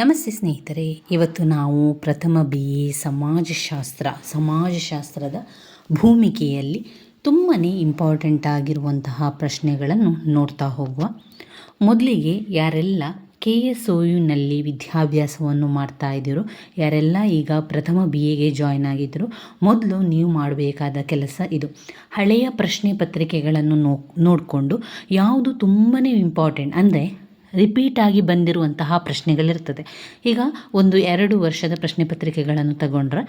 ನಮಸ್ತೆ ಸ್ನೇಹಿತರೆ, ಇವತ್ತು ನಾವು ಪ್ರಥಮ ಬಿ ಎ ಸಮಾಜಶಾಸ್ತ್ರ, ಸಮಾಜಶಾಸ್ತ್ರದ ಭೂಮಿಕೆಯಲ್ಲಿ ತುಂಬಾ ಇಂಪಾರ್ಟೆಂಟ್ ಆಗಿರುವಂತಹ ಪ್ರಶ್ನೆಗಳನ್ನು ನೋಡ್ತಾ ಹೋಗುವ. ಮೊದಲಿಗೆ ಯಾರೆಲ್ಲ ಕೆ ಎಸ್ ಒ ಯುನಲ್ಲಿ ವಿದ್ಯಾಭ್ಯಾಸವನ್ನು ಮಾಡ್ತಾ ಇದ್ದೀರೋ, ಯಾರೆಲ್ಲ ಈಗ ಪ್ರಥಮ ಬಿ ಎಗೆ ಜಾಯ್ನ್ ಆಗಿದ್ದರು, ಮೊದಲು ನೀವು ಮಾಡಬೇಕಾದ ಕೆಲಸ ಇದು. ಹಳೆಯ ಪ್ರಶ್ನೆ ಪತ್ರಿಕೆಗಳನ್ನು ನೋ, ನೋಡಿಕೊಂಡು ಯಾವುದು ತುಂಬಾ ಇಂಪಾರ್ಟೆಂಟ್ ಅಂದರೆ ರಿಪೀಟ್ ಆಗಿ ಬಂದಿರುವಂತಹ ಪ್ರಶ್ನೆಗಳಿರ್ತದೆ. ಈಗ ಒಂದು ಎರಡು ವರ್ಷದ ಪ್ರಶ್ನೆ ಪತ್ರಿಕೆಗಳನ್ನು ತಗೊಂಡ್ರೆ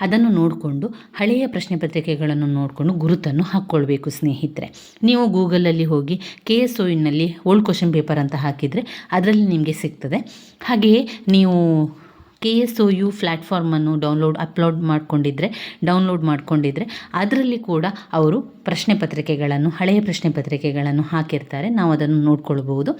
ಅದನ್ನು ನೋಡಿಕೊಂಡು, ಹಳೆಯ ಪ್ರಶ್ನೆ ಪತ್ರಿಕೆಗಳನ್ನು ನೋಡಿಕೊಂಡು ಗುರುತನ್ನು ಹಾಕ್ಕೊಳ್ಬೇಕು ಸ್ನೇಹಿತರೆ. ನೀವು ಗೂಗಲಲ್ಲಿ ಹೋಗಿ ಕೆ ಎಸ್ ಓಯಿನಲ್ಲಿ ಓಲ್ಡ್ ಕ್ವಶನ್ ಪೇಪರ್ ಅಂತ ಹಾಕಿದರೆ ಅದರಲ್ಲಿ ನಿಮಗೆ ಸಿಗ್ತದೆ. ಹಾಗೆಯೇ ನೀವು ಕೆ ಎಸ್ ಒ ಯು ಪ್ಲ್ಯಾಟ್ಫಾರ್ಮನ್ನು ಡೌನ್ಲೋಡ್, ಅಪ್ಲೋಡ್ ಮಾಡಿಕೊಂಡಿದ್ರೆ, ಡೌನ್ಲೋಡ್ ಮಾಡಿಕೊಂಡಿದ್ರೆ ಅದರಲ್ಲಿ ಕೂಡ ಅವರು ಪ್ರಶ್ನೆ ಪತ್ರಿಕೆಗಳನ್ನು, ಹಳೆಯ ಪ್ರಶ್ನೆ ಪತ್ರಿಕೆಗಳನ್ನು ಹಾಕಿರ್ತಾರೆ. ನಾವು ಅದನ್ನು ನೋಡ್ಕೊಳ್ಬೋದು.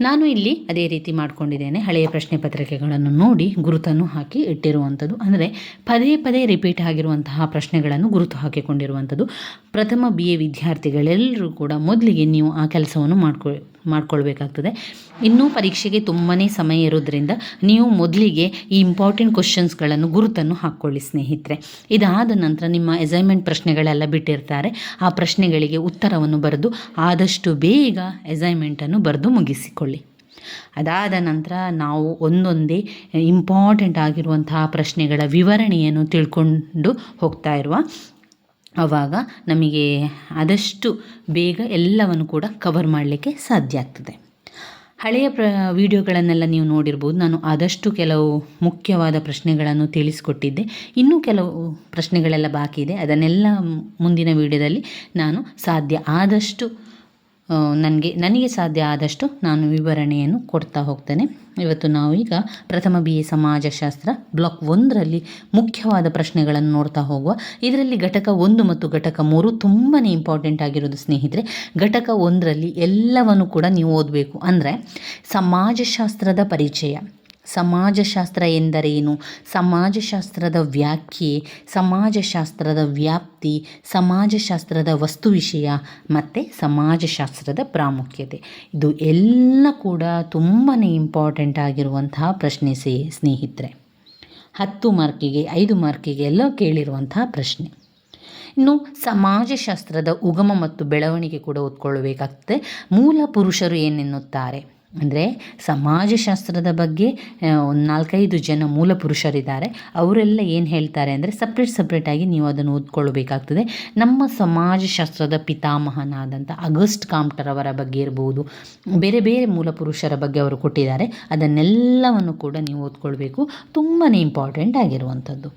ನಾನು ಇಲ್ಲಿ ಅದೇ ರೀತಿ ಮಾಡ್ಕೊಂಡಿದ್ದೇನೆ. ಹಳೆಯ ಪ್ರಶ್ನೆ ಪತ್ರಿಕೆಗಳನ್ನು ನೋಡಿ ಗುರುತನ್ನು ಹಾಕಿ ಇಟ್ಟಿರುವಂಥದ್ದು. ಅಂದರೆ ಪದೇ ಪದೇ ರಿಪೀಟ್ ಆಗಿರುವಂತಹ ಪ್ರಶ್ನೆಗಳನ್ನು ಗುರುತು ಹಾಕಿಕೊಂಡಿರುವಂಥದ್ದು. ಪ್ರಥಮ ಬಿ ಎ ವಿದ್ಯಾರ್ಥಿಗಳೆಲ್ಲರೂ ಕೂಡ ಮೊದಲಿಗೆ ನೀವು ಆ ಕೆಲಸವನ್ನು ಮಾಡ್ಕೊ ಮಾಡ್ಕೊಳ್ಬೇಕಾಗ್ತದೆ. ಇನ್ನೂ ಪರೀಕ್ಷೆಗೆ ತುಂಬಾ ಸಮಯ ಇರೋದ್ರಿಂದ ನೀವು ಮೊದಲಿಗೆ ಈ ಇಂಪಾರ್ಟೆಂಟ್ ಕ್ವಶನ್ಸ್ಗಳನ್ನು ಗುರುತನ್ನು ಹಾಕ್ಕೊಳ್ಳಿ ಸ್ನೇಹಿತರೆ. ಇದಾದ ನಂತರ ನಿಮ್ಮ ಅಸೈನ್ಮೆಂಟ್ ಪ್ರಶ್ನೆಗಳೆಲ್ಲ ಬಿಟ್ಟಿರ್ತಾರೆ. ಆ ಪ್ರಶ್ನೆಗಳಿಗೆ ಉತ್ತರವನ್ನು ಬರೆದು ಆದಷ್ಟು ಬೇಗ ಅಸೈನ್ಮೆಂಟನ್ನು ಬರೆದು ಮುಗಿಸಿಕೊಳ್ಳಿ. ಅದಾದ ನಂತರ ನಾವು ಒಂದೊಂದೇ ಇಂಪಾರ್ಟೆಂಟ್ ಆಗಿರುವಂತಹ ಪ್ರಶ್ನೆಗಳ ವಿವರಣೆಯನ್ನು ತಿಳ್ಕೊಂಡು ಹೋಗ್ತಾ ಇರುವ ಆವಾಗ ನಮಗೆ ಆದಷ್ಟು ಬೇಗ ಎಲ್ಲವನ್ನು ಕೂಡ ಕವರ್ ಮಾಡಲಿಕ್ಕೆ ಸಾಧ್ಯ ಆಗ್ತದೆ. ಹಳೆಯ ಪ್ರ, ವಿಡಿಯೋಗಳನ್ನೆಲ್ಲ ನೀವು ನೋಡಿರ್ಬೋದು. ನಾನು ಆದಷ್ಟು ಕೆಲವು ಮುಖ್ಯವಾದ ಪ್ರಶ್ನೆಗಳನ್ನು ತಿಳಿಸಿಕೊಟ್ಟಿದ್ದೆ. ಇನ್ನೂ ಕೆಲವು ಪ್ರಶ್ನೆಗಳೆಲ್ಲ ಬಾಕಿ ಇದೆ ಅದನ್ನೆಲ್ಲ ಮುಂದಿನ ವಿಡಿಯೋದಲ್ಲಿ ನಾನು ಸಾಧ್ಯ ಆದಷ್ಟು ನನಗೆ ನನಗೆ ಸಾಧ್ಯ ಆದಷ್ಟು ನಾನು ವಿವರಣೆಯನ್ನು ಕೊಡ್ತಾ ಹೋಗ್ತೇನೆ. ಇವತ್ತು ನಾವು ಈಗ ಪ್ರಥಮ ಬಿ ಎ ಸಮಾಜಶಾಸ್ತ್ರ ಬ್ಲಾಕ್ ಒಂದರಲ್ಲಿ ಮುಖ್ಯವಾದ ಪ್ರಶ್ನೆಗಳನ್ನು ನೋಡ್ತಾ ಹೋಗುವ. ಇದರಲ್ಲಿ ಘಟಕ ಒಂದು ಮತ್ತು ಘಟಕ ಮೂರು ತುಂಬಾ ಇಂಪಾರ್ಟೆಂಟ್ ಆಗಿರೋದು ಸ್ನೇಹಿತರೆ. ಘಟಕ ಒಂದರಲ್ಲಿ ಎಲ್ಲವನ್ನು ಕೂಡ ನೀವು ಓದಬೇಕು. ಅಂದರೆ ಸಮಾಜಶಾಸ್ತ್ರದ ಪರಿಚಯ. ಸಮಾಜಶಾಸ್ತ್ರ ಎಂದರೇನು? ಸಮಾಜಶಾಸ್ತ್ರದ ವ್ಯಾಖ್ಯೆ, ಸಮಾಜಶಾಸ್ತ್ರದ ವ್ಯಾಪ್ತಿ, ಸಮಾಜಶಾಸ್ತ್ರದ ವಸ್ತು ವಿಷಯ, ಮತ್ತು ಸಮಾಜಶಾಸ್ತ್ರದ ಪ್ರಾಮುಖ್ಯತೆ. ಇದು ಎಲ್ಲ ಕೂಡ ತುಂಬಾ ಇಂಪಾರ್ಟೆಂಟ್ ಆಗಿರುವಂತಹ ಪ್ರಶ್ನೆ ಸೇ, ಸ್ನೇಹಿತರೆ. ಹತ್ತು ಮಾರ್ಕಿಗೆ, ಐದು ಮಾರ್ಕಿಗೆ ಎಲ್ಲ ಕೇಳಿರುವಂತಹ ಪ್ರಶ್ನೆ. ಇನ್ನು ಸಮಾಜಶಾಸ್ತ್ರದ ಉಗಮ ಮತ್ತು ಬೆಳವಣಿಗೆ ಕೂಡ ಓದ್ಕೊಳ್ಬೇಕಾಗ್ತದೆ ಮೂಲ ಪುರುಷರು ಏನೆನ್ನುತ್ತಾರೆ? ಅಂದರೆ ಸಮಾಜಶಾಸ್ತ್ರದ ಬಗ್ಗೆ ಒಂದು ನಾಲ್ಕೈದು ಜನ ಮೂಲ ಪುರುಷರಿದ್ದಾರೆ. ಅವರೆಲ್ಲ ಏನು ಹೇಳ್ತಾರೆ ಅಂದರೆ ಸಪ್ರೇಟ್ ಸಪ್ರೇಟಾಗಿ ನೀವು ಅದನ್ನು ಓದ್ಕೊಳ್ಬೇಕಾಗ್ತದೆ. ನಮ್ಮ ಸಮಾಜಶಾಸ್ತ್ರದ ಪಿತಾಮಹನಾದಂಥ ಅಗಸ್ಟ್ ಅವರ ಬಗ್ಗೆ ಇರ್ಬೋದು, ಬೇರೆ ಬೇರೆ ಮೂಲ ಪುರುಷರ ಬಗ್ಗೆ ಅವರು ಕೊಟ್ಟಿದ್ದಾರೆ. ಅದನ್ನೆಲ್ಲವನ್ನು ಕೂಡ ನೀವು ಓದ್ಕೊಳ್ಬೇಕು. ತುಂಬಾ ಇಂಪಾರ್ಟೆಂಟ್ ಆಗಿರುವಂಥದ್ದು.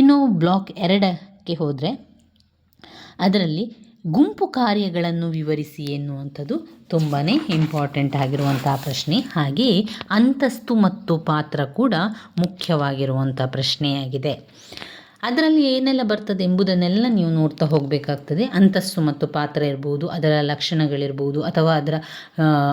ಇನ್ನು ಬ್ಲಾಕ್ ಎರಡಕ್ಕೆ ಹೋದರೆ, ಅದರಲ್ಲಿ ಗುಂಪು ಕಾರ್ಯಗಳನ್ನು ವಿವರಿಸಿ ಎನ್ನುವಂಥದ್ದು ತುಂಬಾ ಇಂಪಾರ್ಟೆಂಟ್ ಆಗಿರುವಂಥ ಪ್ರಶ್ನೆ. ಹಾಗೆಯೇ ಅಂತಸ್ತು ಮತ್ತು ಪಾತ್ರ ಕೂಡ ಮುಖ್ಯವಾಗಿರುವಂಥ ಪ್ರಶ್ನೆಯಾಗಿದೆ. ಅದರಲ್ಲಿ ಏನೆಲ್ಲ ಬರ್ತದೆ ಎಂಬುದನ್ನೆಲ್ಲ ನೀವು ನೋಡ್ತಾ ಹೋಗಬೇಕಾಗ್ತದೆ. ಅಂತಸ್ತು ಮತ್ತು ಪಾತ್ರ ಇರ್ಬೋದು, ಅದರ ಲಕ್ಷಣಗಳಿರ್ಬೋದು ಅಥವಾ ಅದರ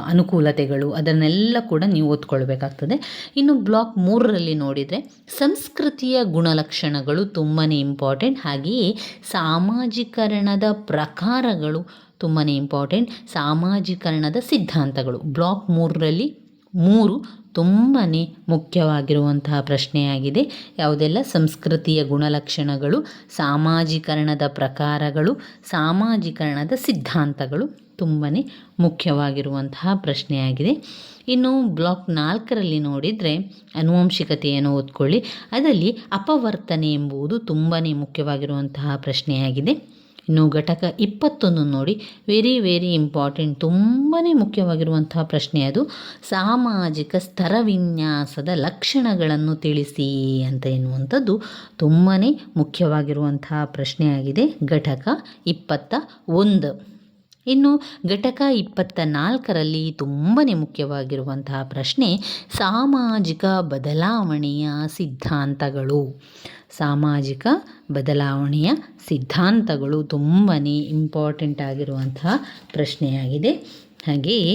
ಅನುಕೂಲತೆಗಳು ಅದನ್ನೆಲ್ಲ ಕೂಡ ನೀವು ಓದ್ಕೊಳ್ಬೇಕಾಗ್ತದೆ. ಇನ್ನು ಬ್ಲಾಕ್ ಮೂರರಲ್ಲಿ ನೋಡಿದರೆ ಸಂಸ್ಕೃತಿಯ ಗುಣಲಕ್ಷಣಗಳು ತುಂಬಾ ಇಂಪಾರ್ಟೆಂಟ್. ಹಾಗೆಯೇ ಸಾಮಾಜೀಕರಣದ ಪ್ರಕಾರಗಳು ತುಂಬಾ ಇಂಪಾರ್ಟೆಂಟ್. ಸಾಮಾಜೀಕರಣದ ಸಿದ್ಧಾಂತಗಳು. ಬ್ಲಾಕ್ ಮೂರರಲ್ಲಿ ಮೂರು ತುಂಬಾ ಮುಖ್ಯವಾಗಿರುವಂತಹ ಪ್ರಶ್ನೆಯಾಗಿದೆ. ಯಾವುದೆಲ್ಲ ಸಂಸ್ಕೃತಿಯ ಗುಣಲಕ್ಷಣಗಳು, ಸಾಮಾಜೀಕರಣದ ಪ್ರಕಾರಗಳು, ಸಾಮಾಜೀಕರಣದ ಸಿದ್ಧಾಂತಗಳು? ತುಂಬಾ ಮುಖ್ಯವಾಗಿರುವಂತಹ ಪ್ರಶ್ನೆಯಾಗಿದೆ. ಇನ್ನು ಬ್ಲಾಕ್ ನಾಲ್ಕರಲ್ಲಿ ನೋಡಿದರೆ ಅನುವಂಶಿಕತೆಯನ್ನು ಓದ್ಕೊಳ್ಳಿ. ಅದರಲ್ಲಿ ಅಪವರ್ತನೆ ಎಂಬುದು ತುಂಬಾ ಮುಖ್ಯವಾಗಿರುವಂತಹ ಪ್ರಶ್ನೆಯಾಗಿದೆ. ಇನ್ನು ಘಟಕ ಇಪ್ಪತ್ತೊಂದು ನೋಡಿ. ವೆರಿ ವೆರಿ ಇಂಪಾರ್ಟೆಂಟ್ ತುಂಬಾ ಮುಖ್ಯವಾಗಿರುವಂತಹ ಪ್ರಶ್ನೆ ಅದು. ಸಾಮಾಜಿಕ ಸ್ತರವಿನ್ಯಾಸದ ಲಕ್ಷಣಗಳನ್ನು ತಿಳಿಸಿ ಅಂತ ಎನ್ನುವಂಥದ್ದು ತುಂಬಾ ಮುಖ್ಯವಾಗಿರುವಂತಹ ಪ್ರಶ್ನೆಯಾಗಿದೆ. ಘಟಕ ಇಪ್ಪತ್ತ ಒಂದು. ಇನ್ನು ಘಟಕ ಇಪ್ಪತ್ತ ನಾಲ್ಕರಲ್ಲಿ ತುಂಬಾ ಮುಖ್ಯವಾಗಿರುವಂತಹ ಪ್ರಶ್ನೆ ಸಾಮಾಜಿಕ ಬದಲಾವಣೆಯ ಸಿದ್ಧಾಂತಗಳು. ಸಾಮಾಜಿಕ ಬದಲಾವಣೆಯ ಸಿದ್ಧಾಂತಗಳು ತುಂಬಾ ಇಂಪಾರ್ಟೆಂಟ್ ಆಗಿರುವಂತಹ ಪ್ರಶ್ನೆಯಾಗಿದೆ. ಹಾಗೆಯೇ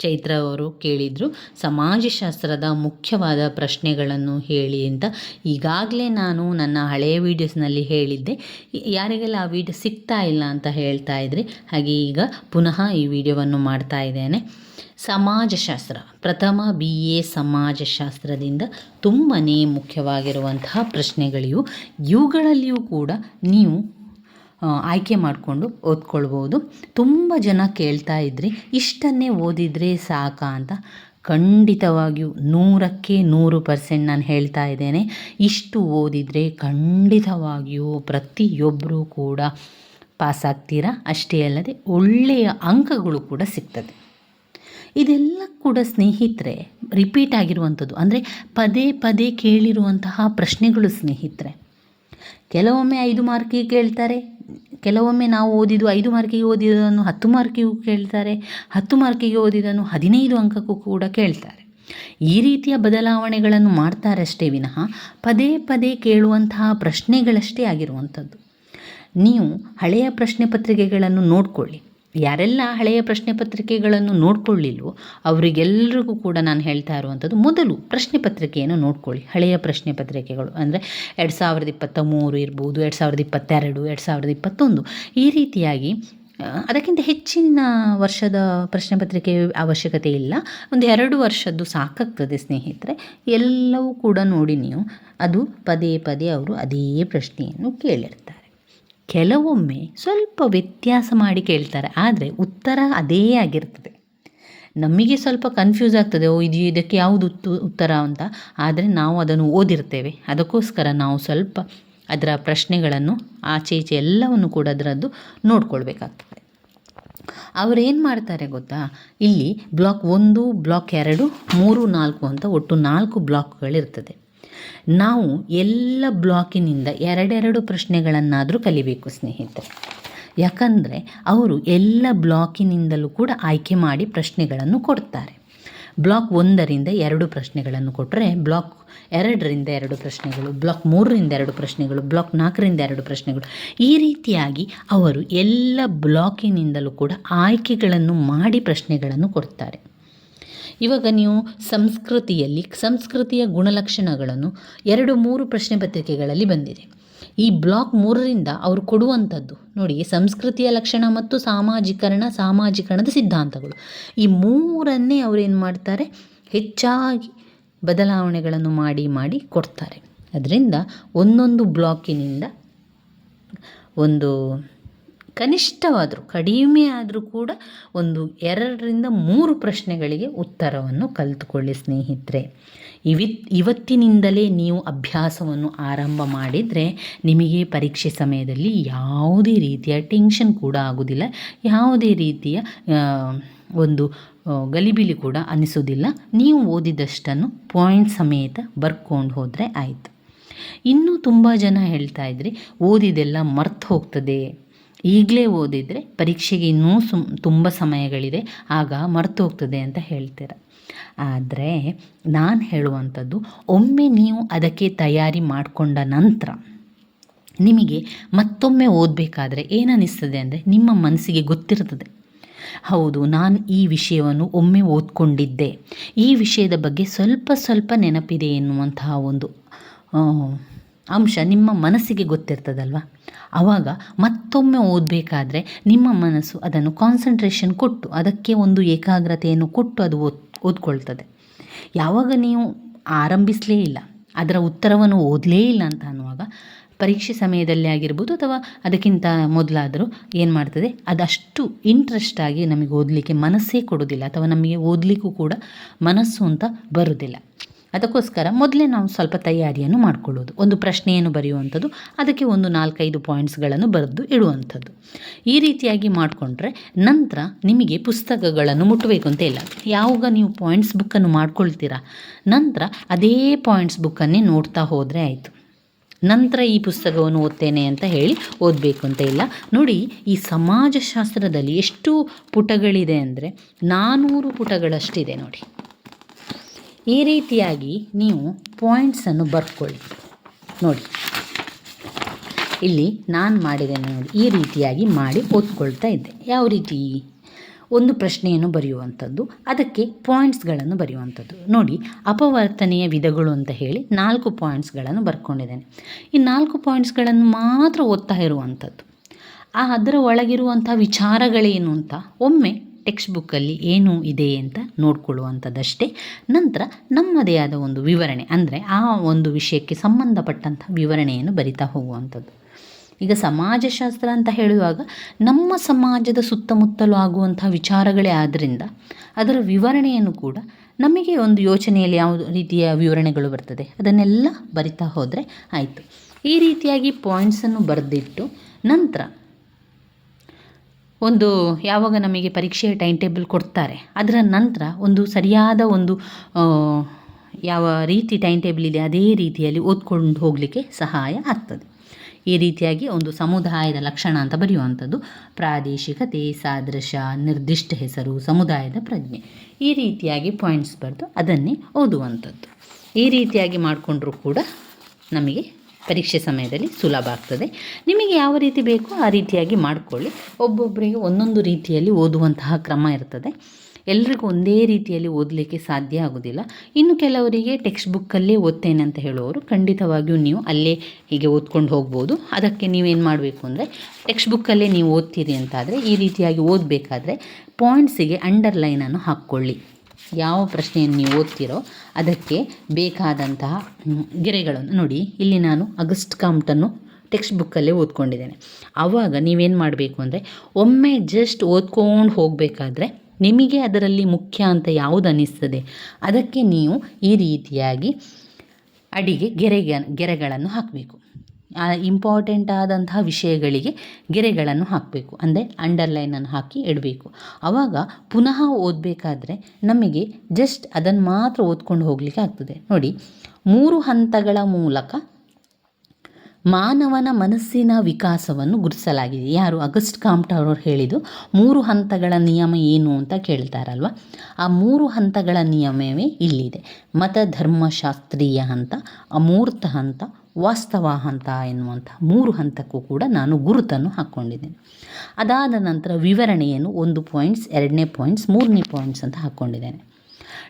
ಚೈತ್ರ ಅವರು ಕೇಳಿದರು, ಸಮಾಜಶಾಸ್ತ್ರದ ಮುಖ್ಯವಾದ ಪ್ರಶ್ನೆಗಳನ್ನು ಹೇಳಿ ಅಂತ. ಈಗಾಗಲೇ ನಾನು ನನ್ನ ಹಳೆಯ ವೀಡಿಯೋಸ್ನಲ್ಲಿ ಹೇಳಿದ್ದೆ. ಯಾರಿಗೆಲ್ಲ ಆ ವಿಡಿಯೋ ಸಿಗ್ತಾ ಇಲ್ಲ ಅಂತ ಹೇಳ್ತಾ ಇದ್ರಿ, ಹಾಗೆ ಈಗ ಪುನಃ ಈ ವಿಡಿಯೋವನ್ನು ಮಾಡ್ತಾ ಇದ್ದೇನೆ. ಸಮಾಜಶಾಸ್ತ್ರ, ಪ್ರಥಮ ಬಿ ಎ ಸಮಾಜಶಾಸ್ತ್ರದಿಂದ ತುಂಬನೇ ಮುಖ್ಯವಾಗಿರುವಂತಹ ಪ್ರಶ್ನೆಗಳಿವು. ಇವುಗಳಲ್ಲಿಯೂ ಕೂಡ ನೀವು ಆಯ್ಕೆ ಮಾಡಿಕೊಂಡು ಓದ್ಕೊಳ್ಬೋದು. ತುಂಬ ಜನ ಕೇಳ್ತಾ ಇದ್ರಿ, ಇಷ್ಟನ್ನೇ ಓದಿದರೆ ಸಾಕಾ ಅಂತ. ಖಂಡಿತವಾಗಿಯೂ ನೂರಕ್ಕೆ ನೂರು ಪರ್ಸೆಂಟ್ ನಾನು ಹೇಳ್ತಾ ಇದ್ದೇನೆ. ಇಷ್ಟು ಓದಿದರೆ ಖಂಡಿತವಾಗಿಯೂ ಪ್ರತಿಯೊಬ್ಬರೂ ಕೂಡ ಪಾಸ್ ಆಗ್ತೀರಾ? ಅಷ್ಟೇ ಅಲ್ಲದೆ ಒಳ್ಳೆಯ ಅಂಕಗಳು ಕೂಡ ಸಿಗ್ತದೆ. ಇದೆಲ್ಲ ಕೂಡ ಸ್ನೇಹಿತರೆ, ರಿಪೀಟ್ ಆಗಿರುವಂಥದ್ದು. ಅಂದರೆ ಪದೇ ಪದೇ ಕೇಳಿರುವಂತಹ ಪ್ರಶ್ನೆಗಳು ಸ್ನೇಹಿತರೆ. ಕೆಲವೊಮ್ಮೆ ಐದು ಮಾರ್ಕಿಗೆ ಕೇಳ್ತಾರೆ. ಕೆಲವೊಮ್ಮೆ ನಾವು ಓದಿದ್ದು ಐದು ಮಾರ್ಕಿಗೆ ಓದಿದ್ದನ್ನು ಹತ್ತು ಮಾರ್ಕಿಗೂ ಕೇಳ್ತಾರೆ, ಹತ್ತು ಮಾರ್ಕಿಗೆ ಓದಿದ್ದನ್ನು ಹದಿನೈದು ಅಂಕಕ್ಕೂ ಕೂಡ ಕೇಳ್ತಾರೆ. ಈ ರೀತಿಯ ಬದಲಾವಣೆಗಳನ್ನು ಮಾಡ್ತಾರಷ್ಟೇ ವಿನಃ ಪದೇ ಪದೇ ಕೇಳುವಂತಹ ಪ್ರಶ್ನೆಗಳಷ್ಟೇ ಆಗಿರುವಂಥದ್ದು. ನೀವು ಹಳೆಯ ಪ್ರಶ್ನೆ ಪತ್ರಿಕೆಗಳನ್ನು ನೋಡಿಕೊಳ್ಳಿ. ಯಾರೆಲ್ಲ ಹಳೆಯ ಪ್ರಶ್ನೆ ಪತ್ರಿಕೆಗಳನ್ನು ನೋಡ್ಕೊಳ್ಳಿಲ್ವೋ ಅವರಿಗೆಲ್ಲರಿಗೂ ಕೂಡ ನಾನು ಹೇಳ್ತಾ ಇರುವಂಥದ್ದು ಮೊದಲು ಪ್ರಶ್ನೆ ಪತ್ರಿಕೆಯನ್ನು ನೋಡ್ಕೊಳ್ಳಿ. ಹಳೆಯ ಪ್ರಶ್ನೆ ಪತ್ರಿಕೆಗಳು ಅಂದರೆ ಎರಡು ಸಾವಿರದ ಇಪ್ಪತ್ತ ಮೂರು ಇರ್ಬೋದು, ಎರಡು ಸಾವಿರದ ಇಪ್ಪತ್ತೆರಡು, ಎರಡು ಸಾವಿರದ ಇಪ್ಪತ್ತೊಂದು ಈ ರೀತಿಯಾಗಿ ಅದಕ್ಕಿಂತ ಹೆಚ್ಚಿನ ವರ್ಷದ ಪ್ರಶ್ನೆ ಪತ್ರಿಕೆ ಅವಶ್ಯಕತೆ ಇಲ್ಲ. ಒಂದು ಎರಡು ವರ್ಷದ್ದು ಸಾಕಾಗ್ತದೆ ಸ್ನೇಹಿತರೆ. ಎಲ್ಲವೂ ಕೂಡ ನೋಡಿ ನೀವು ಅದು ಪದೇ ಪದೇ ಅವರು ಅದೇ ಪ್ರಶ್ನೆಯನ್ನು ಕೇಳಿರ್ತಾರೆ. ಕೆಲವೊಮ್ಮೆ ಸ್ವಲ್ಪ ವ್ಯತ್ಯಾಸ ಮಾಡಿ ಕೇಳ್ತಾರೆ, ಆದರೆ ಉತ್ತರ ಅದೇ ಆಗಿರ್ತದೆ. ನಮಗೆ ಸ್ವಲ್ಪ ಕನ್ಫ್ಯೂಸ್ ಆಗ್ತದೆ, ಓ, ಇದು ಇದಕ್ಕೆ ಯಾವುದು ಉತ್ತು, ಉತ್ತರ ಅಂತ. ಆದರೆ ನಾವು ಅದನ್ನು ಓದಿರ್ತೇವೆ. ಅದಕ್ಕೋಸ್ಕರ ನಾವು ಸ್ವಲ್ಪ ಅದರ ಪ್ರಶ್ನೆಗಳನ್ನು, ಆಚೆ ಈಚೆ ಎಲ್ಲವನ್ನು ಕೂಡ ಅದರದ್ದು ನೋಡ್ಕೊಳ್ಬೇಕಾಗ್ತದೆ. ಅವರೇನು ಮಾಡ್ತಾರೆ ಗೊತ್ತಾ? ಇಲ್ಲಿ ಬ್ಲಾಕ್ ಒಂದು ಬ್ಲಾಕ್ ಎರಡು, ಮೂರು, ನಾಲ್ಕು ಅಂತ ಒಟ್ಟು ನಾಲ್ಕು ಬ್ಲಾಕ್ಗಳಿರ್ತದೆ ನಾವು ಎಲ್ಲ ಬ್ಲಾಕಿನಿಂದ ಎರಡೆರಡು ಪ್ರಶ್ನೆಗಳನ್ನಾದರೂ ಕಲಿಬೇಕು, ಸ್ನೇಹಿತರೆ. ಯಾಕಂದರೆ ಅವರು ಎಲ್ಲ ಬ್ಲಾಕಿನಿಂದಲೂ ಕೂಡ ಆಯ್ಕೆ ಮಾಡಿ ಪ್ರಶ್ನೆಗಳನ್ನು ಕೊಡ್ತಾರೆ. ಬ್ಲಾಕ್ ಒಂದರಿಂದ ಎರಡು ಪ್ರಶ್ನೆಗಳನ್ನು ಕೊಟ್ಟರೆ ಬ್ಲಾಕ್ ಎರಡರಿಂದ ಎರಡು ಪ್ರಶ್ನೆಗಳು, ಬ್ಲಾಕ್ ಮೂರರಿಂದ ಎರಡು ಪ್ರಶ್ನೆಗಳು, ಬ್ಲಾಕ್ ನಾಲ್ಕರಿಂದ ಎರಡು ಪ್ರಶ್ನೆಗಳು, ಈ ರೀತಿಯಾಗಿ ಅವರು ಎಲ್ಲ ಬ್ಲಾಕಿನಿಂದಲೂ ಕೂಡ ಆಯ್ಕೆಗಳನ್ನು ಮಾಡಿ ಪ್ರಶ್ನೆಗಳನ್ನು ಕೊಡ್ತಾರೆ. ಇವಾಗ ನೀವು ಸಂಸ್ಕೃತಿಯಲ್ಲಿ ಸಂಸ್ಕೃತಿಯ ಗುಣಲಕ್ಷಣಗಳನ್ನು ಎರಡು ಮೂರು ಪ್ರಶ್ನೆ ಪತ್ರಿಕೆಗಳಲ್ಲಿ ಬಂದಿದೆ. ಈ ಬ್ಲಾಕ್ ಮೂರರಿಂದ ಅವರು ಕೊಡುವಂಥದ್ದು ನೋಡಿ ಸಂಸ್ಕೃತಿಯ ಲಕ್ಷಣ ಮತ್ತು ಸಾಮಾಜೀಕರಣ, ಸಾಮಾಜೀಕರಣದ ಸಿದ್ಧಾಂತಗಳು. ಈ ಮೂರನ್ನೇ ಅವರು ಏನು ಮಾಡ್ತಾರೆ? ಹೆಚ್ಚಾಗಿ ಬದಲಾವಣೆಗಳನ್ನು ಮಾಡಿ ಮಾಡಿ ಕೊಡ್ತಾರೆ. ಅದರಿಂದ ಒಂದೊಂದು ಬ್ಲಾಕಿನಿಂದ ಒಂದು ಕನಿಷ್ಠವಾದರೂ, ಕಡಿಮೆ ಆದರೂ ಕೂಡ ಒಂದು ಎರಡರಿಂದ ಮೂರು ಪ್ರಶ್ನೆಗಳಿಗೆ ಉತ್ತರವನ್ನು ಕಲಿತುಕೊಳ್ಳಿ ಸ್ನೇಹಿತರೆ. ಇವಿತ್ ಇವತ್ತಿನಿಂದಲೇ ನೀವು ಅಭ್ಯಾಸವನ್ನು ಆರಂಭ ಮಾಡಿದರೆ ನಿಮಗೆ ಪರೀಕ್ಷೆ ಸಮಯದಲ್ಲಿ ಯಾವುದೇ ರೀತಿಯ ಟೆನ್ಷನ್ ಕೂಡ ಆಗೋದಿಲ್ಲ ಯಾವುದೇ ರೀತಿಯ ಒಂದು ಗಲಿಬಿಲಿ ಕೂಡ ಅನಿಸೋದಿಲ್ಲ ನೀವು ಓದಿದಷ್ಟನ್ನು ಪಾಯಿಂಟ್ ಸಮೇತ ಬರ್ಕೊಂಡು ಹೋದರೆ ಆಯಿತು. ಇನ್ನೂ ತುಂಬ ಜನ ಹೇಳ್ತಾ ಇದ್ರಿ, ಓದಿದೆಲ್ಲ ಮರ್ತು ಹೋಗ್ತದೆ. ಈಗಲೇ ಓದಿದರೆ ಪರೀಕ್ಷೆಗೆ ಇನ್ನೂ ಸುಮ್ ತುಂಬ ಸಮಯಗಳಿದೆ, ಆಗ ಮರೆತು ಹೋಗ್ತದೆ ಅಂತ ಹೇಳ್ತೀರ. ಆದರೆ ನಾನು ಹೇಳುವಂಥದ್ದು, ಒಮ್ಮೆ ನೀವು ಅದಕ್ಕೆ ತಯಾರಿ ಮಾಡಿಕೊಂಡ ನಂತರ ನಿಮಗೆ ಮತ್ತೊಮ್ಮೆ ಓದಬೇಕಾದ್ರೆ ಏನನ್ನಿಸ್ತದೆ ಅಂದರೆ ನಿಮ್ಮ ಮನಸ್ಸಿಗೆ ಗೊತ್ತಿರ್ತದೆ. ಹೌದು, ನಾನು ಈ ವಿಷಯವನ್ನು ಒಮ್ಮೆ ಓದ್ಕೊಂಡಿದ್ದೆ. ಈ ವಿಷಯದ ಬಗ್ಗೆ ಸ್ವಲ್ಪ ಸ್ವಲ್ಪ ನೆನಪಿದೆ ಎನ್ನುವಂತಹ ಒಂದು ಅಂಶ ನಿಮ್ಮ ಮನಸ್ಸಿಗೆ ಗೊತ್ತಿರ್ತದಲ್ವ? ಆವಾಗ ಮತ್ತೊಮ್ಮೆ ಓದಬೇಕಾದ್ರೆ ನಿಮ್ಮ ಮನಸ್ಸು ಅದನ್ನು ಕಾನ್ಸಂಟ್ರೇಷನ್ ಕೊಟ್ಟು, ಅದಕ್ಕೆ ಒಂದು ಏಕಾಗ್ರತೆಯನ್ನು ಕೊಟ್ಟು ಅದು ಓದ್, ಓದ್ಕೊಳ್ತದೆ. ಯಾವಾಗ ನೀವು ಆರಂಭಿಸಲೇ ಇಲ್ಲ, ಅದರ ಉತ್ತರವನ್ನು ಓದಲೇ ಇಲ್ಲ ಅಂತ ಅನ್ನುವಾಗ ಪರೀಕ್ಷೆ ಸಮಯದಲ್ಲಿ ಆಗಿರ್ಬೋದು ಅಥವಾ ಅದಕ್ಕಿಂತ ಮೊದಲಾದರೂ ಏನು ಮಾಡ್ತದೆ? ಅದಷ್ಟು ಇಂಟ್ರೆಸ್ಟ್ ಆಗಿ ನಮಗೆ ಓದಲಿಕ್ಕೆ ಮನಸ್ಸೇ ಕೊಡೋದಿಲ್ಲ ಅಥವಾ ನಮಗೆ ಓದಲಿಕ್ಕೂ ಕೂಡ ಮನಸ್ಸು ಅಂತ ಬರೋದಿಲ್ಲ. ಅದಕ್ಕೋಸ್ಕರ ಮೊದಲೇ ನಾವು ಸ್ವಲ್ಪ ತಯಾರಿಯನ್ನು ಮಾಡಿಕೊಳ್ಳೋದು. ಒಂದು ಪ್ರಶ್ನೆಯನ್ನು ಬರೆಯುವಂಥದ್ದು, ಅದಕ್ಕೆ ಒಂದು ನಾಲ್ಕೈದು ಪಾಯಿಂಟ್ಸ್ಗಳನ್ನು ಬರೆದು ಇಡುವಂಥದ್ದು. ಈ ರೀತಿಯಾಗಿ ಮಾಡಿಕೊಂಡ್ರೆ ನಂತರ ನಿಮಗೆ ಪುಸ್ತಕಗಳನ್ನು ಮುಟ್ಟಬೇಕು ಅಂತ ಇಲ್ಲ. ಯಾವಾಗ ನೀವು ಪಾಯಿಂಟ್ಸ್ ಬುಕ್ಕನ್ನು ಮಾಡ್ಕೊಳ್ತೀರಾ? ನಂತರ ಅದೇ ಪಾಯಿಂಟ್ಸ್ ಬುಕ್ಕನ್ನೇ ನೋಡ್ತಾ ಹೋದರೆ ಆಯಿತು. ನಂತರ ಈ ಪುಸ್ತಕವನ್ನು ಓದ್ತೇನೆ ಅಂತ ಹೇಳಿ ಓದಬೇಕು ಅಂತ ಇಲ್ಲ. ನೋಡಿ, ಈ ಸಮಾಜಶಾಸ್ತ್ರದಲ್ಲಿ ಎಷ್ಟು ಪುಟಗಳಿದೆ ಅಂದರೆ ನಾನ್ನೂರು ಪುಟಗಳಷ್ಟಿದೆ ನೋಡಿ. ಈ ರೀತಿಯಾಗಿ ನೀವು ಪಾಯಿಂಟ್ಸನ್ನು ಬರ್ಕೊಳ್ಳಿ. ನೋಡಿ. ಇಲ್ಲಿ ನಾನು ಮಾಡಿದ್ದೇನೆ ನೋಡಿ. ಈ ರೀತಿಯಾಗಿ ಮಾಡಿ ಓದ್ಕೊಳ್ತಾ ಇದ್ದೆ. ಯಾವ ರೀತಿ? ಒಂದು ಪ್ರಶ್ನೆಯನ್ನು ಬರೆಯುವಂಥದ್ದು, ಅದಕ್ಕೆ ಪಾಯಿಂಟ್ಸ್ಗಳನ್ನು ಬರೆಯುವಂಥದ್ದು. ನೋಡಿ, ಅಪವರ್ತನೆಯ ವಿಧಗಳು ಅಂತ ಹೇಳಿ ನಾಲ್ಕು ಪಾಯಿಂಟ್ಸ್ಗಳನ್ನು ಬರ್ಕೊಂಡಿದ್ದೇನೆ. ಈ ನಾಲ್ಕು ಪಾಯಿಂಟ್ಸ್ಗಳನ್ನು ಮಾತ್ರ ಓದ್ತಾ ಇರುವಂಥದ್ದು. ಆ ಅದರ ಒಳಗಿರುವಂಥ ವಿಚಾರಗಳೇನು ಅಂತ? ಒಮ್ಮೆ ಟೆಕ್ಸ್ಟ್ ಬುಕ್ಕಲ್ಲಿ ಏನು ಇದೆ ಅಂತ ನೋಡ್ಕೊಳ್ಳುವಂಥದ್ದಷ್ಟೇ. ನಂತರ ನಮ್ಮದೇ ಆದ ಒಂದು ವಿವರಣೆ, ಅಂದರೆ ಆ ಒಂದು ವಿಷಯಕ್ಕೆ ಸಂಬಂಧಪಟ್ಟಂಥ ವಿವರಣೆಯನ್ನು ಬರಿತಾ ಹೋಗುವಂಥದ್ದು. ಈಗ ಸಮಾಜಶಾಸ್ತ್ರ ಅಂತ ಹೇಳುವಾಗ ನಮ್ಮ ಸಮಾಜದ ಸುತ್ತಮುತ್ತಲು ಆಗುವಂಥ ವಿಚಾರಗಳೇ ಆದ್ದರಿಂದ ಅದರ ವಿವರಣೆಯನ್ನು ಕೂಡ ನಮಗೆ ಒಂದು ಯೋಚನೆಯಲ್ಲಿ ಯಾವ ರೀತಿಯ ವಿವರಣೆಗಳು ಬರ್ತದೆ ಅದನ್ನೆಲ್ಲ ಬರಿತಾ ಹೋದರೆ ಆಯಿತು. ಈ ರೀತಿಯಾಗಿ ಪಾಯಿಂಟ್ಸನ್ನು ಬರೆದಿಟ್ಟು ನಂತರ ಒಂದು ಯಾವಾಗ ನಮಗೆ ಪರೀಕ್ಷೆಯ ಟೈಮ್ ಟೇಬಲ್ ಕೊಡ್ತಾರೆ, ಅದರ ನಂತರ ಒಂದು ಸರಿಯಾದ ಒಂದು ಯಾವ ರೀತಿ ಟೈಮ್ ಟೇಬಲ್ ಇದೆ ಅದೇ ರೀತಿಯಲ್ಲಿ ಓದ್ಕೊಂಡು ಹೋಗಲಿಕ್ಕೆ ಸಹಾಯ ಆಗ್ತದೆ. ಈ ರೀತಿಯಾಗಿ ಒಂದು ಸಮುದಾಯದ ಲಕ್ಷಣ ಅಂತ ಬರೆಯುವಂಥದ್ದು, ಪ್ರಾದೇಶಿಕತೆ, ಸಾದೃಶ್ಯ, ನಿರ್ದಿಷ್ಟ ಹೆಸರು, ಸಮುದಾಯದ ಪ್ರಜ್ಞೆ, ಈ ರೀತಿಯಾಗಿ ಪಾಯಿಂಟ್ಸ್ ಬರೆದು ಅದನ್ನೇ ಓದುವಂಥದ್ದು. ಈ ರೀತಿಯಾಗಿ ಮಾಡಿಕೊಂಡ್ರೂ ಕೂಡ ನಮಗೆ ಪರೀಕ್ಷೆ ಸಮಯದಲ್ಲಿ ಸುಲಭ ಆಗ್ತದೆ. ನಿಮಗೆ ಯಾವ ರೀತಿ ಬೇಕೋ ಆ ರೀತಿಯಾಗಿ ಮಾಡಿಕೊಳ್ಳಿ. ಒಬ್ಬೊಬ್ಬರಿಗೆ ಒಂದೊಂದು ರೀತಿಯಲ್ಲಿ ಓದುವಂತಹ ಕ್ರಮ ಇರ್ತದೆ. ಎಲ್ರಿಗೂ ಒಂದೇ ರೀತಿಯಲ್ಲಿ ಓದಲಿಕ್ಕೆ ಸಾಧ್ಯ ಆಗೋದಿಲ್ಲ. ಇನ್ನು ಕೆಲವರಿಗೆ ಟೆಕ್ಸ್ಟ್ ಬುಕ್ಕಲ್ಲೇ ಓದ್ತೇನೆ ಅಂತ ಹೇಳುವವರು ಖಂಡಿತವಾಗಿಯೂ ನೀವು ಅಲ್ಲೇ ಹೀಗೆ ಓದ್ಕೊಂಡು ಹೋಗ್ಬೋದು. ಅದಕ್ಕೆ ನೀವೇನು ಮಾಡಬೇಕು ಅಂದರೆ ಟೆಕ್ಸ್ಟ್ ಬುಕ್ಕಲ್ಲೇ ನೀವು ಓದ್ತೀರಿ ಅಂತಾದರೆ ಈ ರೀತಿಯಾಗಿ ಓದಬೇಕಾದ್ರೆ ಪಾಯಿಂಟ್ಸಿಗೆ ಅಂಡರ್ಲೈನನ್ನು ಹಾಕ್ಕೊಳ್ಳಿ. ಯಾವ ಪ್ರಶ್ನೆಯನ್ನು ನೀವು ಓದ್ತೀರೋ ಅದಕ್ಕೆ ಬೇಕಾದಂತಹ ಗೆರೆಗಳನ್ನು ನೋಡಿ. ಇಲ್ಲಿ ನಾನು ಅಗಸ್ಟ್ ಕಾಮ್ಟನ್ನು ಟೆಕ್ಸ್ಟ್ ಬುಕ್ಕಲ್ಲೇ ಓದ್ಕೊಂಡಿದ್ದೇನೆ. ಆವಾಗ ನೀವೇನು ಮಾಡಬೇಕು ಅಂದರೆ ಒಮ್ಮೆ ಜಸ್ಟ್ ಓದ್ಕೊಂಡು ಹೋಗಬೇಕಾದ್ರೆ ನಿಮಗೆ ಅದರಲ್ಲಿ ಮುಖ್ಯ ಅಂತ ಯಾವುದು ಅನ್ನಿಸ್ತದೆ? ಅದಕ್ಕೆ ನೀವು ಈ ರೀತಿಯಾಗಿ ಅಡಿಗೆ ಗೆರೆಗೆ, ಗೆರೆಗಳನ್ನು ಹಾಕಬೇಕು. ಇಂಪಾರ್ಟೆಂಟ್ ಆದಂತಹ ವಿಷಯಗಳಿಗೆ ಗೆರೆಗಳನ್ನು ಹಾಕಬೇಕು. ಅಂದರೆ ಅಂಡರ್ಲೈನನ್ನು ಹಾಕಿ ಇಡಬೇಕು. ಆವಾಗ ಪುನಃ ಓದಬೇಕಾದ್ರೆ ನಮಗೆ ಜಸ್ಟ್ ಅದನ್ನು ಮಾತ್ರ ಓದ್ಕೊಂಡು ಹೋಗಲಿಕ್ಕೆ ಆಗ್ತದೆ. ನೋಡಿ, ಮೂರು ಹಂತಗಳ ಮೂಲಕ ಮಾನವನ ಮನಸ್ಸಿನ ವಿಕಾಸವನ್ನು ಗುರುತಿಸಲಾಗಿದೆ. ಯಾರು? ಅಗಸ್ಟ್ ಕಾಮ್ಟ್ ಅವರು ಹೇಳಿದ್ದು ಮೂರು ಹಂತಗಳ ನಿಯಮ ಏನು ಅಂತ ಕೇಳ್ತಾರಲ್ವ? ಆ ಮೂರು ಹಂತಗಳ ನಿಯಮವೇ ಇಲ್ಲಿದೆ. ಮತ ಧರ್ಮಶಾಸ್ತ್ರೀಯ ಹಂತ, ಅಮೂರ್ತ ಹಂತ ವಾಸ್ತವ ಹಂತ ಎನ್ನುವಂಥ ಮೂರು ಹಂತಕ್ಕೂ ಕೂಡ ನಾನು ಗುರುತನ್ನು ಹಾಕ್ಕೊಂಡಿದ್ದೇನೆ. ಅದಾದ ನಂತರ ವಿವರಣೆಯನ್ನು ಒಂದು ಪಾಯಿಂಟ್ಸ್ ಎರಡನೇ ಪಾಯಿಂಟ್ಸ್ ಮೂರನೇ ಪಾಯಿಂಟ್ಸ್ ಅಂತ ಹಾಕ್ಕೊಂಡಿದ್ದೇನೆ.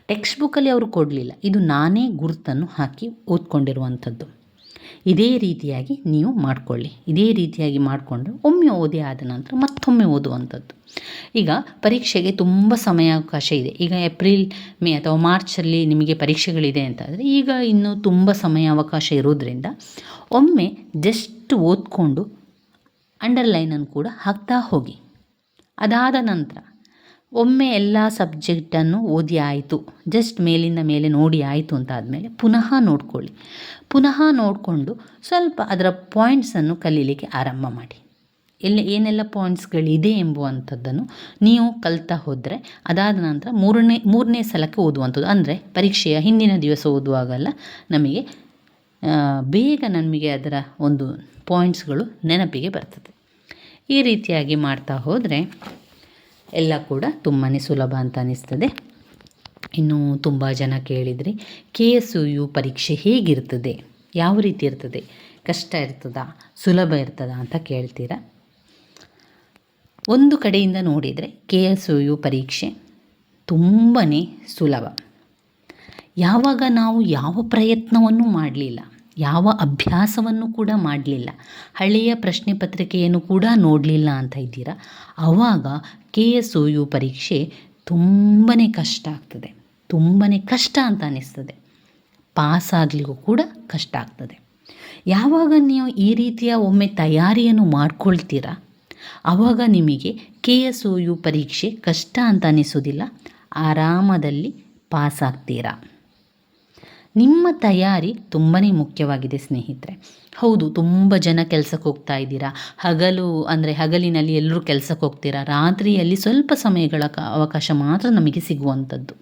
ಟೆಕ್ಸ್ಟ್ ಬುಕ್ಕಲ್ಲಿ ಅವರು ಕೊಡಲಿಲ್ಲ. ಇದು ನಾನೇ ಗುರುತನ್ನು ಹಾಕಿ ಓದ್ಕೊಂಡಿರುವಂಥದ್ದು. ಇದೇ ರೀತಿಯಾಗಿ ನೀವು ಮಾಡಿಕೊಳ್ಳಿ. ಇದೇ ರೀತಿಯಾಗಿ ಮಾಡಿಕೊಂಡು ಒಮ್ಮೆ ಓದಿ ಆದ ನಂತರ ಮತ್ತೊಮ್ಮೆ ಓದುವಂಥದ್ದು. ಈಗ ಪರೀಕ್ಷೆಗೆ ತುಂಬ ಸಮಯಾವಕಾಶ ಇದೆ. ಈಗ ಏಪ್ರಿಲ್, ಮೇ ಅಥವಾ ಮಾರ್ಚಲ್ಲಿ ನಿಮಗೆ ಪರೀಕ್ಷೆಗಳಿದೆ ಅಂತಾದರೆ ಈಗ ಇನ್ನೂ ತುಂಬ ಸಮಯಾವಕಾಶ ಇರೋದ್ರಿಂದ ಒಮ್ಮೆ ಜಸ್ಟ್ ಓದ್ಕೊಂಡು ಅಂಡರ್ಲೈನನ್ನು ಕೂಡ ಹಾಕ್ತಾ ಹೋಗಿ. ಅದಾದ ನಂತರ ಒಮ್ಮೆ ಎಲ್ಲ ಸಬ್ಜೆಕ್ಟನ್ನು ಓದಿ ಆಯಿತು. ಜಸ್ಟ್ ಮೇಲಿಂದ ಮೇಲೆ ನೋಡಿ ಆಯಿತು ಅಂತ ಆದಮೇಲೆ ಪುನಃ ನೋಡ್ಕೊಳ್ಳಿ. ಪುನಃ ನೋಡಿಕೊಂಡು ಸ್ವಲ್ಪ ಅದರ ಪಾಯಿಂಟ್ಸನ್ನು ಕಲೀಲಿಕ್ಕೆ ಆರಂಭ ಮಾಡಿ. ಎಲ್ಲಿ ಏನೆಲ್ಲ ಪಾಯಿಂಟ್ಸ್ಗಳಿದೆ ಎಂಬುವಂಥದ್ದನ್ನು ನೀವು ಕಲ್ತಾ ಹೋದರೆ ಅದಾದ ನಂತರ ಮೂರನೇ ಮೂರನೇ ಸಲಕ್ಕೆ ಓದುವಂಥದ್ದು. ಅಂದರೆ ಪರೀಕ್ಷೆಯ ಹಿಂದಿನ ದಿವಸ ಓದುವಾಗಲ್ಲ, ನಮಗೆ ಬೇಗ ನಮಗೆ ಅದರ ಒಂದು ಪಾಯಿಂಟ್ಸ್ಗಳು ನೆನಪಿಗೆ ಬರ್ತದೆ. ಈ ರೀತಿಯಾಗಿ ಮಾಡ್ತಾ ಹೋದರೆ ಎಲ್ಲ ಕೂಡ ತುಂಬಾ ಸುಲಭ ಅಂತ ಅನ್ನಿಸ್ತದೆ ಇನ್ನು ತುಂಬ ಜನ ಕೇಳಿದರೆ, ಕೆ ಎಸ್ ಯು ಪರೀಕ್ಷೆ ಹೇಗಿರ್ತದೆ? ಯಾವ ರೀತಿ ಇರ್ತದೆ? ಕಷ್ಟ ಇರ್ತದಾ? ಸುಲಭ ಇರ್ತದಾ ಅಂತ ಕೇಳ್ತೀರಾ? ಒಂದು ಕಡೆಯಿಂದ ನೋಡಿದರೆ ಕೆ ಎಸ್ ಯು ಪರೀಕ್ಷೆ ತುಂಬಾ ಸುಲಭ. ಯಾವಾಗ ನಾವು ಯಾವ ಪ್ರಯತ್ನವನ್ನು ಮಾಡಲಿಲ್ಲ, ಯಾವ ಅಭ್ಯಾಸವನ್ನು ಕೂಡ ಮಾಡಲಿಲ್ಲ, ಹಳೆಯ ಪ್ರಶ್ನೆ ಪತ್ರಿಕೆಯನ್ನು ಕೂಡ ನೋಡಲಿಲ್ಲ ಅಂತ ಇದ್ದೀರಾ? ಆವಾಗ ಕೆ ಎಸ್ ಒ ಯು ಪರೀಕ್ಷೆ ತುಂಬಾ ಕಷ್ಟ ಆಗ್ತದೆ. ತುಂಬಾ ಕಷ್ಟ ಅಂತ ಅನ್ನಿಸ್ತದೆ ಪಾಸ್ ಆಗಲಿಗೂ ಕೂಡ ಕಷ್ಟ ಆಗ್ತದೆ. ಯಾವಾಗ ನೀವು ಈ ರೀತಿಯ ಒಮ್ಮೆ ತಯಾರಿಯನ್ನು ಮಾಡ್ಕೊಳ್ತೀರಾ? ಆವಾಗ ನಿಮಗೆ ಕೆ ಎಸ್ ಒ ಯು ಪರೀಕ್ಷೆ ಕಷ್ಟ ಅಂತ ಅನ್ನಿಸೋದಿಲ್ಲ ಆರಾಮದಲ್ಲಿ ಪಾಸ್ ಆಗ್ತೀರಾ ನಿಮ್ಮ ತಯಾರಿ ತುಂಬಾ ಮುಖ್ಯವಾಗಿದೆ ಸ್ನೇಹಿತರೆ. ಹೌದು, ತುಂಬ ಜನ ಕೆಲಸಕ್ಕೆ ಹೋಗ್ತಾ ಇದ್ದೀರಾ? ಹಗಲು ಅಂದರೆ ಹಗಲಿನಲ್ಲಿ ಎಲ್ಲರೂ ಕೆಲಸಕ್ಕೆ ಹೋಗ್ತೀರಾ? ರಾತ್ರಿಯಲ್ಲಿ ಸ್ವಲ್ಪ ಸಮಯಗಳ ಅವಕಾಶ ಮಾತ್ರ ನಮಗೆ ಸಿಗುವಂಥದ್ದು.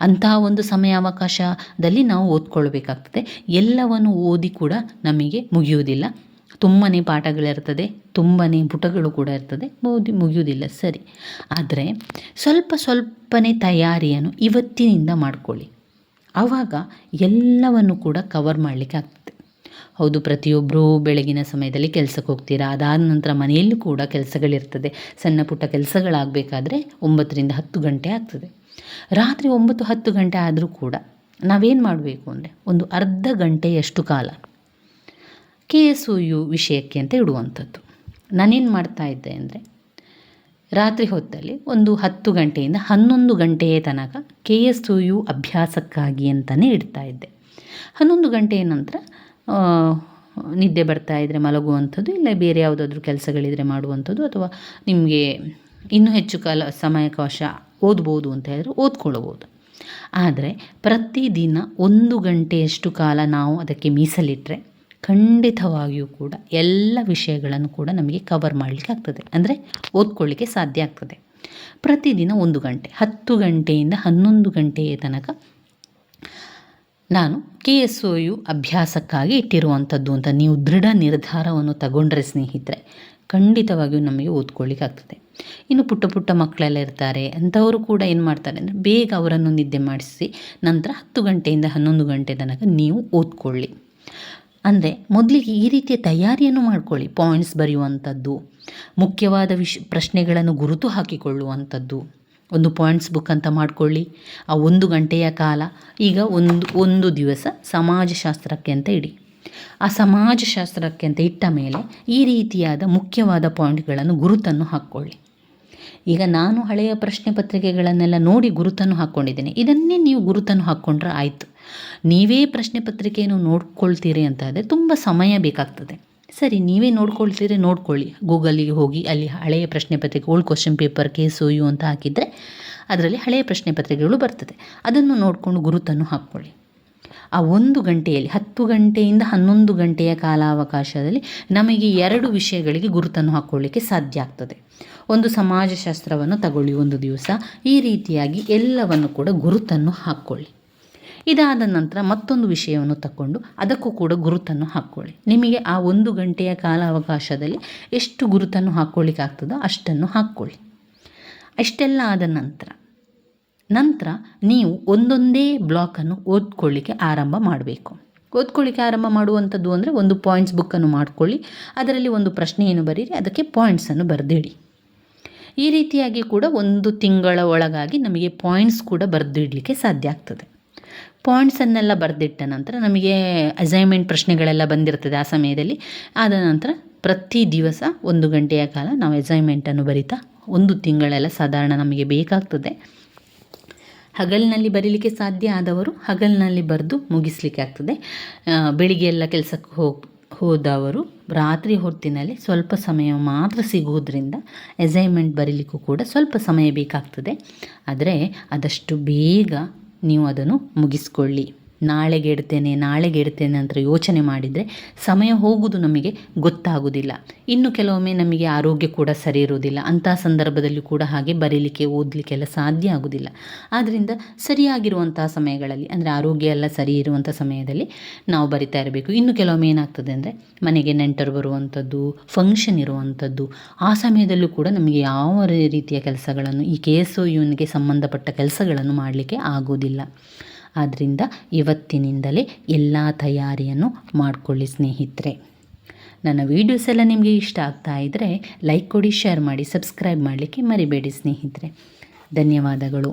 ಅಂತಹ ಒಂದು ಸಮಯ ಅವಕಾಶದಲ್ಲಿ ನಾವು ಓದ್ಕೊಳ್ಬೇಕಾಗ್ತದೆ. ಎಲ್ಲವನ್ನು ಓದಿ ಕೂಡ ನಮಗೆ ಮುಗಿಯುವುದಿಲ್ಲ. ತುಂಬಾ ಪಾಠಗಳಿರ್ತದೆ ತುಂಬಾ ಪುಟಗಳು ಕೂಡ ಇರ್ತದೆ ಓದಿ ಮುಗಿಯುವುದಿಲ್ಲ, ಸರಿ. ಆದರೆ ಸ್ವಲ್ಪ ಸ್ವಲ್ಪನೇ ತಯಾರಿಯನ್ನು ಇವತ್ತಿನಿಂದ ಮಾಡಿಕೊಳ್ಳಿ. ಆವಾಗ ಎಲ್ಲವನ್ನು ಕೂಡ ಕವರ್ ಮಾಡಲಿಕ್ಕೆ ಆಗ್ತದೆ ಹೌದು ಪ್ರತಿಯೊಬ್ಬರೂ ಬೆಳಗಿನ ಸಮಯದಲ್ಲಿ ಕೆಲಸಕ್ಕೆ ಹೋಗ್ತೀರಾ? ಅದಾದ ನಂತರ ಮನೆಯಲ್ಲೂ ಕೂಡ ಕೆಲಸಗಳಿರ್ತದೆ. ಸಣ್ಣ ಪುಟ್ಟ ಕೆಲಸಗಳಾಗಬೇಕಾದ್ರೆ ಒಂಬತ್ತರಿಂದ ಹತ್ತು ಗಂಟೆ ಆಗ್ತದೆ. ರಾತ್ರಿ ಒಂಬತ್ತು ಹತ್ತು ಗಂಟೆ ಆದರೂ ಕೂಡ ನಾವೇನು ಮಾಡಬೇಕು ಅಂದರೆ ಒಂದು ಅರ್ಧ ಗಂಟೆಯಷ್ಟು ಕಾಲ ಕೆ ಎಸ್ ಯು ವಿಷಯಕ್ಕೆ ಅಂತ ಇಡುವಂಥದ್ದು. ನಾನೇನು ಮಾಡ್ತಾ ಇದ್ದೆ ಅಂದರೆ ರಾತ್ರಿ ಹೊತ್ತಲ್ಲಿ ಒಂದು ಹತ್ತು ಗಂಟೆಯಿಂದ ಹನ್ನೊಂದು ಗಂಟೆಯ ತನಕ ಕೆ ಎಸ್ ಯು ಅಭ್ಯಾಸಕ್ಕಾಗಿ ಅಂತಲೇ ಇಡ್ತಾ ಇದ್ದೆ. ಹನ್ನೊಂದು ಗಂಟೆಯ ನಂತರ ನಿದ್ದೆ ಬರ್ತಾ ಇದ್ದರೆ ಮಲಗುವಂಥದ್ದು ಇಲ್ಲ ಬೇರೆ ಯಾವುದಾದ್ರೂ ಕೆಲಸಗಳಿದ್ರೆ ಮಾಡುವಂಥದ್ದು ಅಥವಾ ನಿಮಗೆ ಇನ್ನೂ ಹೆಚ್ಚು ಕಾಲ ಸಮಯಕಾಶ ಓದ್ಬೋದು ಅಂತ ಹೇಳಿದ್ರೆ ಓದ್ಕೊಳ್ಳಬಹುದು. ಆದರೆ ಪ್ರತಿದಿನ ಒಂದು ಗಂಟೆಯಷ್ಟು ಕಾಲ ನಾವು ಅದಕ್ಕೆ ಮೀಸಲಿಟ್ಟರೆ ಖಂಡಿತವಾಗಿಯೂ ಕೂಡ ಎಲ್ಲ ವಿಷಯಗಳನ್ನು ಕೂಡ ನಮಗೆ ಕವರ್ ಮಾಡಲಿಕ್ಕೆ ಆಗ್ತದೆ. ಅಂದರೆ ಓದ್ಕೊಳ್ಳಿಕ್ಕೆ ಸಾಧ್ಯ ಆಗ್ತದೆ. ಪ್ರತಿದಿನ ಒಂದು ಗಂಟೆ, ಹತ್ತು ಗಂಟೆಯಿಂದ ಹನ್ನೊಂದು ಗಂಟೆಯ ತನಕ ನಾನು ಕೆ ಎಸ್ ಒ ಯು ಅಭ್ಯಾಸಕ್ಕಾಗಿ ಇಟ್ಟಿರುವಂಥದ್ದು ಅಂತ ನೀವು ದೃಢ ನಿರ್ಧಾರವನ್ನು ತಗೊಂಡ್ರೆ ಸ್ನೇಹಿತರೆ, ಖಂಡಿತವಾಗಿಯೂ ನಮಗೆ ಓದ್ಕೊಳ್ಳಿಕ್ಕೆ ಆಗ್ತದೆ ಇನ್ನು ಪುಟ್ಟ ಪುಟ್ಟ ಮಕ್ಕಳೆಲ್ಲ ಇರ್ತಾರೆ, ಅಂಥವರು ಕೂಡ ಏನು ಮಾಡ್ತಾರೆ ಅಂದರೆ ಬೇಗ ಅವರನ್ನು ನಿದ್ದೆ ಮಾಡಿಸಿ ನಂತರ ಹತ್ತು ಗಂಟೆಯಿಂದ ಹನ್ನೊಂದು ಗಂಟೆ ತನಕ ನೀವು ಓದ್ಕೊಳ್ಳಿ. ಅಂದರೆ ಮೊದಲಿಗೆ ಈ ರೀತಿಯ ತಯಾರಿಯನ್ನು ಮಾಡ್ಕೊಳ್ಳಿ, ಪಾಯಿಂಟ್ಸ್ ಬರೆಯುವಂಥದ್ದು, ಮುಖ್ಯವಾದ ವಿಷ, ಪ್ರಶ್ನೆಗಳನ್ನು ಗುರುತು ಹಾಕಿಕೊಳ್ಳುವಂಥದ್ದು. ಒಂದು ಪಾಯಿಂಟ್ಸ್ ಬುಕ್ ಅಂತ ಮಾಡಿಕೊಳ್ಳಿ. ಆ ಒಂದು ಗಂಟೆಯ ಕಾಲ, ಈಗ ಒಂದು ಒಂದು ದಿವಸ ಸಮಾಜಶಾಸ್ತ್ರಕ್ಕೆ ಅಂತ ಇಡಿ. ಆ ಸಮಾಜಶಾಸ್ತ್ರಕ್ಕೆ ಅಂತ ಇಟ್ಟ ಮೇಲೆ ಈ ರೀತಿಯಾದ ಮುಖ್ಯವಾದ ಪಾಯಿಂಟ್ಗಳನ್ನು ಗುರುತನ್ನು ಹಾಕ್ಕೊಳ್ಳಿ. ಈಗ ನಾನು ಹಳೆಯ ಪ್ರಶ್ನೆ ಪತ್ರಿಕೆಗಳನ್ನೆಲ್ಲ ನೋಡಿ ಗುರುತನ್ನು ಹಾಕ್ಕೊಂಡಿದ್ದೇನೆ. ಇದನ್ನೇ ನೀವು ಗುರುತನ್ನು ಹಾಕ್ಕೊಂಡ್ರೆ ಆಯಿತು. ನೀವೇ ಪ್ರಶ್ನೆ ಪತ್ರಿಕೆಯನ್ನು ನೋಡ್ಕೊಳ್ತೀರಿ ಅಂತ ಆದರೆ ತುಂಬ ಸಮಯ ಬೇಕಾಗ್ತದೆ. ಸರಿ, ನೀವೇ ನೋಡ್ಕೊಳ್ತೀರಿ, ನೋಡ್ಕೊಳ್ಳಿ. ಗೂಗಲಿಗೆ ಹೋಗಿ ಅಲ್ಲಿ ಹಳೆಯ ಪ್ರಶ್ನೆ ಪತ್ರಿಕೆ ಓಲ್ಡ್ ಕ್ವಶನ್ ಪೇಪರ್ ಕೇಸು ಯು ಅಂತ ಹಾಕಿದರೆ ಅದರಲ್ಲಿ ಹಳೆಯ ಪ್ರಶ್ನೆ ಪತ್ರಿಕೆಗಳು ಬರ್ತದೆ. ಅದನ್ನು ನೋಡಿಕೊಂಡು ಗುರುತನ್ನು ಹಾಕ್ಕೊಳ್ಳಿ. ಆ ಒಂದು ಗಂಟೆಯಲ್ಲಿ, ಹತ್ತು ಗಂಟೆಯಿಂದ ಹನ್ನೊಂದು ಗಂಟೆಯ ಕಾಲಾವಕಾಶದಲ್ಲಿ ನಮಗೆ ಎರಡು ವಿಷಯಗಳಿಗೆ ಗುರುತನ್ನು ಹಾಕ್ಕೊಳ್ಳಿಕ್ಕೆ ಸಾಧ್ಯ ಆಗ್ತದೆ. ಒಂದು ಸಮಾಜಶಾಸ್ತ್ರವನ್ನು ತಗೊಳ್ಳಿ ಒಂದು ದಿವಸ. ಈ ರೀತಿಯಾಗಿ ಎಲ್ಲವನ್ನು ಕೂಡ ಗುರುತನ್ನು ಹಾಕ್ಕೊಳ್ಳಿ. ಇದಾದ ನಂತರ ಮತ್ತೊಂದು ವಿಷಯವನ್ನು ತಕ್ಕೊಂಡು ಅದಕ್ಕೂ ಕೂಡ ಗುರುತನ್ನು ಹಾಕ್ಕೊಳ್ಳಿ. ನಿಮಗೆ ಆ ಒಂದು ಗಂಟೆಯ ಕಾಲಾವಕಾಶದಲ್ಲಿ ಎಷ್ಟು ಗುರುತನ್ನು ಹಾಕ್ಕೊಳ್ಳಿಕ್ಕೆ ಆಗ್ತದೋ ಅಷ್ಟನ್ನು ಹಾಕ್ಕೊಳ್ಳಿ. ಅಷ್ಟೆಲ್ಲ ಆದ ನಂತರ ನಂತರ ನೀವು ಒಂದೊಂದೇ ಬ್ಲಾಕನ್ನು ಓದ್ಕೊಳ್ಳಿಕ್ಕೆ ಆರಂಭ ಮಾಡಬೇಕು. ಓದ್ಕೊಳ್ಳಿಕ್ಕೆ ಆರಂಭ ಮಾಡುವಂಥದ್ದು ಅಂದರೆ ಒಂದು ಪಾಯಿಂಟ್ಸ್ ಬುಕ್ಕನ್ನು ಮಾಡ್ಕೊಳ್ಳಿ, ಅದರಲ್ಲಿ ಒಂದು ಪ್ರಶ್ನೆಯನ್ನು ಬರೀರಿ, ಅದಕ್ಕೆ ಪಾಯಿಂಟ್ಸನ್ನು ಬರೆದಿಡಿ. ಈ ರೀತಿಯಾಗಿ ಕೂಡ ಒಂದು ತಿಂಗಳ ಒಳಗಾಗಿ ನಮಗೆ ಪಾಯಿಂಟ್ಸ್ ಕೂಡ ಬರೆದಿಡಲಿಕ್ಕೆ ಸಾಧ್ಯ ಆಗ್ತದೆ. ಪಾಯಿಂಟ್ಸನ್ನೆಲ್ಲ ಬರೆದಿಟ್ಟ ನಂತರ ನಮಗೆ ಅಸೈನ್ಮೆಂಟ್ ಪ್ರಶ್ನೆಗಳೆಲ್ಲ ಬಂದಿರ್ತದೆ ಆ ಸಮಯದಲ್ಲಿ. ಆದ ನಂತರ ಪ್ರತಿ ದಿವಸ ಒಂದು ಗಂಟೆಯ ಕಾಲ ನಾವು ಅಸೈನ್ಮೆಂಟನ್ನು ಬರಿತಾ ಒಂದು ತಿಂಗಳೆಲ್ಲ ಸಾಧಾರಣ ನಮಗೆ ಬೇಕಾಗ್ತದೆ. ಹಗಲಿನಲ್ಲಿ ಬರೀಲಿಕ್ಕೆ ಸಾಧ್ಯ ಆದವರು ಹಗಲಿನಲ್ಲಿ ಬರೆದು ಮುಗಿಸ್ಲಿಕ್ಕೆ ಆಗ್ತದೆ. ಬೆಳಿಗ್ಗೆ ಎಲ್ಲ ಕೆಲಸಕ್ಕೆ ಹೋಗಿ ಹೋದವರು ರಾತ್ರಿ ಹೊತ್ತಿನಲ್ಲಿ ಸ್ವಲ್ಪ ಸಮಯ ಮಾತ್ರ ಸಿಗುವುದರಿಂದ ಅಸೈನ್ಮೆಂಟ್ ಬರೀಲಿಕ್ಕೂ ಕೂಡ ಸ್ವಲ್ಪ ಸಮಯ ಬೇಕಾಗ್ತದೆ. ಆದರೆ ಅದಷ್ಟು ಬೇಗ ನೀವು ಅದನ್ನು ಮುಗಿಸ್ಕೊಳ್ಳಿ. ನಾಳೆಗೆ ಇಡ್ತೇನೆ ನಾಳೆಗೆ ಇಡ್ತೇನೆ ಅಂತ ಯೋಚನೆ ಮಾಡಿದರೆ ಸಮಯ ಹೋಗುವುದು ನಮಗೆ ಗೊತ್ತಾಗೋದಿಲ್ಲ. ಇನ್ನು ಕೆಲವೊಮ್ಮೆ ನಮಗೆ ಆರೋಗ್ಯ ಕೂಡ ಸರಿ ಇರುವುದಿಲ್ಲ. ಅಂಥ ಸಂದರ್ಭದಲ್ಲಿ ಕೂಡ ಹಾಗೆ ಬರೀಲಿಕ್ಕೆ ಓದಲಿಕ್ಕೆಲ್ಲ ಸಾಧ್ಯ ಆಗೋದಿಲ್ಲ. ಆದ್ದರಿಂದ ಸರಿಯಾಗಿರುವಂಥ ಸಮಯಗಳಲ್ಲಿ, ಅಂದರೆ ಆರೋಗ್ಯ ಎಲ್ಲ ಸರಿ ಇರುವಂಥ ಸಮಯದಲ್ಲಿ ನಾವು ಬರಿತಾ ಇರಬೇಕು. ಇನ್ನು ಕೆಲವೊಮ್ಮೆ ಏನಾಗ್ತದೆ ಅಂದರೆ ಮನೆಗೆ ನೆಂಟರು ಬರುವಂಥದ್ದು ಫಂಕ್ಷನ್ ಇರುವಂಥದ್ದು, ಆ ಸಮಯದಲ್ಲೂ ಕೂಡ ನಮಗೆ ಯಾವ ರೀತಿಯ ಕೆಲಸಗಳನ್ನು, ಈ ಕೆ ಎಸ್ ಒ ಯುನಿಗೆ ಸಂಬಂಧಪಟ್ಟ ಕೆಲಸಗಳನ್ನು ಮಾಡಲಿಕ್ಕೆ ಆಗೋದಿಲ್ಲ. ಆದ್ದರಿಂದ ಇವತ್ತಿನಿಂದಲೇ ಎಲ್ಲ ತಯಾರಿಯನ್ನು ಮಾಡಿಕೊಳ್ಳಿ ಸ್ನೇಹಿತರೆ. ನನ್ನ ವೀಡಿಯೋಸ್ ಎಲ್ಲ ನಿಮಗೆ ಇಷ್ಟ ಆಗ್ತಾ ಇದ್ದರೆ ಲೈಕ್ ಕೊಡಿ ಶೇರ್ ಮಾಡಿ ಸಬ್ಸ್ಕ್ರೈಬ್ ಮಾಡಲಿಕ್ಕೆ ಮರಿಬೇಡಿ ಸ್ನೇಹಿತರೆ. ಧನ್ಯವಾದಗಳು.